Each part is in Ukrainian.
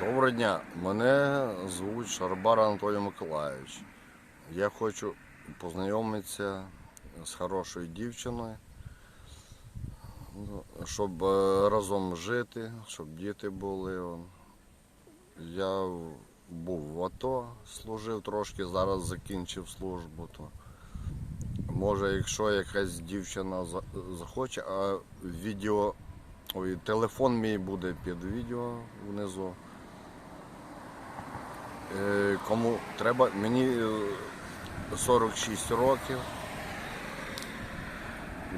Доброго дня, мене звуть Шарбар Анатолій Миколаївич. Я хочу познайомитися з хорошою дівчиною, щоб е, разом жити, щоб діти були. Я був в АТО, служив трошки, зараз закінчив службу. То. Може, якщо якась дівчина захоче, а відео, ой, телефон мій буде під відео внизу. Е, Кому треба, мені е, 46 років,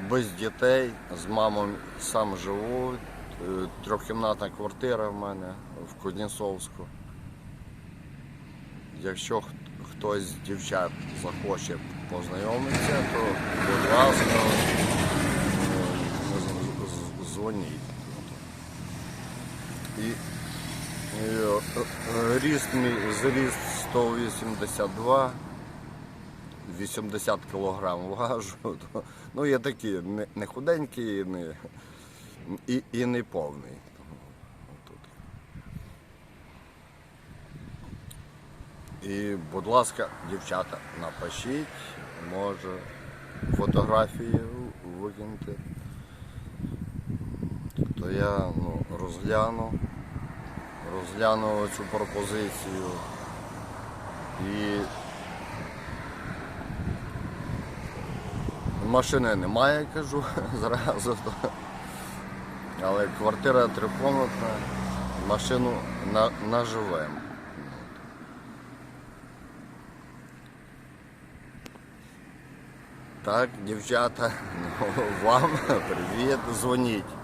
без дітей, з мамою сам живу, е, трьохкімнатна квартира в мене в Кузнєцовську. Якщо хтось з дівчат захоче познайомитися, то будь ласка, е, дзвоніть. І Е, е, Ріст мій зріст 182, 80 кг важу. Ну, я такий не, худенький і не, і, і не повний. І, будь ласка, дівчата, напишіть, може фотографії викинути. То я ну, розгляну розгляну цю пропозицію і машини немає, кажу зразу. Але квартира трикомнатна, машину на, наживемо. Так, дівчата, вам привіт, дзвоніть.